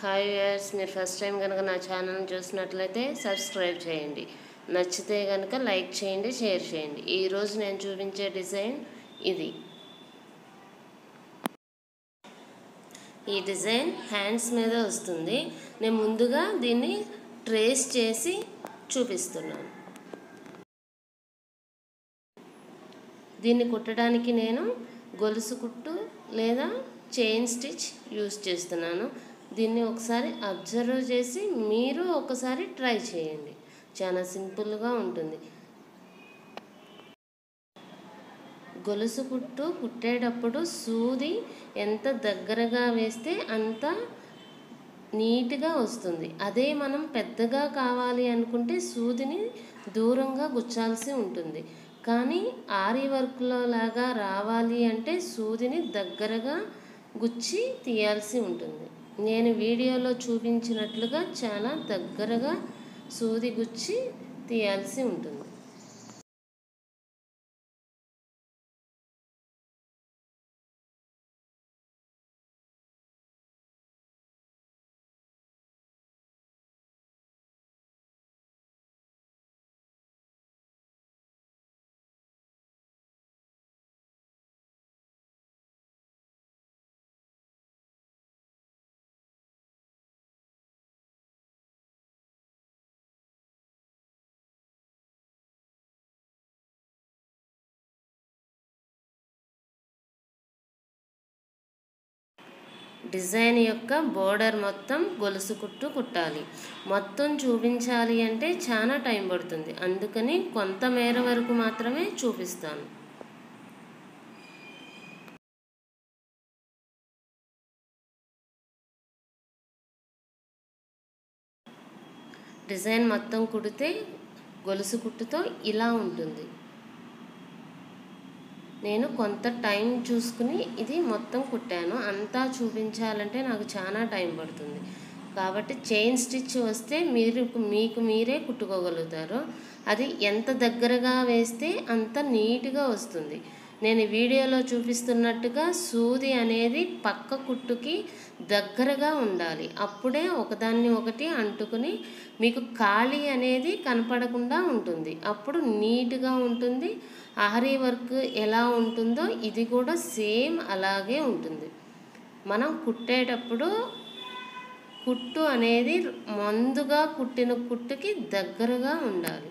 Hi viewers మీరు first time కనుక నా ఛానల్ని చూసినట్లయితే సబ్స్క్రైబ్ చేయండి. నచ్చితే కనుక లైక్ చేయండి షేర్ చేయండి. ఈరోజు నేను చూపించే డిజైన్ ఇది. ఈ డిజైన్ హ్యాండ్స్ మీద వస్తుంది. నేను ముందుగా దీన్ని ట్రేస్ చేసి చూపిస్తున్నాను. దీన్ని కుట్టడానికి నేను గొలుసు కుట్టు లేదా చైన్ స్టిచ్ యూస్ చేస్తున్నాను. దీన్ని ఒకసారి అబ్జర్వ్ చేసి మీరు ఒకసారి ట్రై చేయండి. చాలా సింపుల్గా ఉంటుంది. గొలుసు కుట్టు కుట్టేటప్పుడు సూది ఎంత దగ్గరగా వేస్తే అంత నీట్గా వస్తుంది. అదే మనం పెద్దగా కావాలి అనుకుంటే సూదిని దూరంగా గుచ్చాల్సి ఉంటుంది. కానీ ఆరి వర్క్లో లాగా రావాలి అంటే సూదిని దగ్గరగా గుచ్చి తీయాల్సి ఉంటుంది. నేను వీడియోలో చూపించినట్లుగా చాలా దగ్గరగా సూది గుచ్చి తీయాల్సి ఉంటుంది. డిజైన్ యొక్క బోర్డర్ మొత్తం గొలుసు కుట్టు కుట్టాలి. మొత్తం చూపించాలి అంటే చాలా టైం పడుతుంది. అందుకని కొంత మేర వరకు మాత్రమే చూపిస్తాను. డిజైన్ మొత్తం కుడితే గొలుసు కుట్టుతో ఇలా ఉంటుంది. నేను కొంత టైం చూసుకుని ఇది మొత్తం కుట్టాను. అంతా చూపించాలంటే నాకు చాలా టైం పడుతుంది. కాబట్టి చైన్ స్టిచ్ వస్తే మీరు మీకు మీరే కుట్టుకోగలుగుతారు. అది ఎంత దగ్గరగా వేస్తే అంత నీట్గా వస్తుంది. నేను వీడియోలో చూపిస్తున్నట్టుగా సూది అనేది పక్క కుట్టుకి దగ్గరగా ఉండాలి. అప్పుడే ఒకదాన్ని ఒకటి అంటుకుని మీకు ఖాళీ అనేది కనపడకుండా ఉంటుంది. అప్పుడు నీట్గా ఉంటుంది. ఆహరి వర్క్ ఎలా ఉంటుందో ఇది కూడా సేమ్ అలాగే ఉంటుంది. మనం కుట్టేటప్పుడు కుట్టు అనేది మందుగా కుట్టిన కుట్టుకి దగ్గరగా ఉండాలి.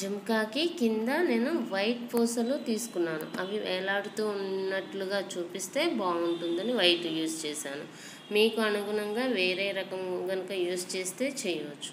జుమ్కాకి కింద నేను వైట్ పూసలు తీసుకున్నాను. అవి వేలాడుతూ ఉన్నట్లుగా చూపిస్తే బాగుంటుందని వైట్ యూజ్ చేశాను. మీకు అనుగుణంగా వేరే రకం కనుక యూజ్ చేస్తే చేయవచ్చు.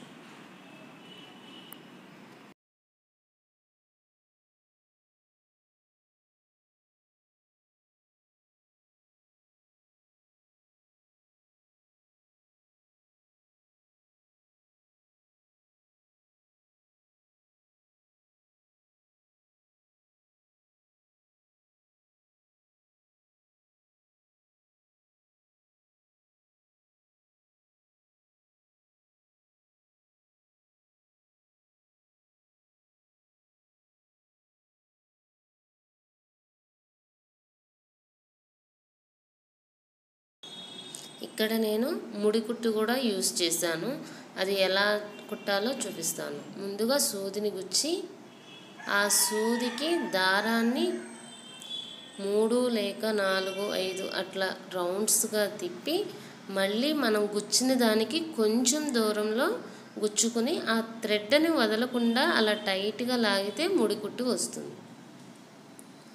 ఇక్కడ నేను ముడి కుట్టు కూడా యూస్ చేశాను. అది ఎలా కుట్టాలో చూపిస్తాను. ముందుగా సూదిని గుచ్చి ఆ సూదికి దారాన్ని మూడు లేక నాలుగు ఐదు అట్లా రౌండ్స్గా తిప్పి మళ్ళీ మనం గుచ్చిన దానికి కొంచెం దూరంలో గుచ్చుకొని ఆ థ్రెడ్ని వదలకుండా అలా టైట్గా లాగితే ముడి కుట్టు వస్తుంది.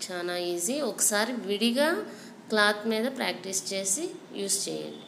చాలా ఈజీ. ఒకసారి విడిగా క్లాత్ మీద ప్రాక్టీస్ చేసి యూస్ చేయండి.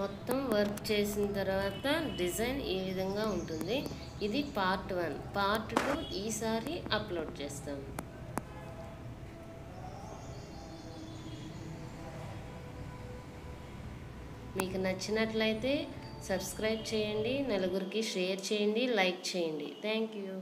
మొత్తం వర్క్ చేసిన తర్వాత డిజైన్ ఈ విధంగా ఉంటుంది. ఇది పార్ట్ వన్ పార్ట్ టూ ఈసారి అప్లోడ్ చేస్తాం. మీకు నచ్చినట్లయితే సబ్స్క్రైబ్ చేయండి. నలుగురికి షేర్ చేయండి. లైక్ చేయండి. Thank you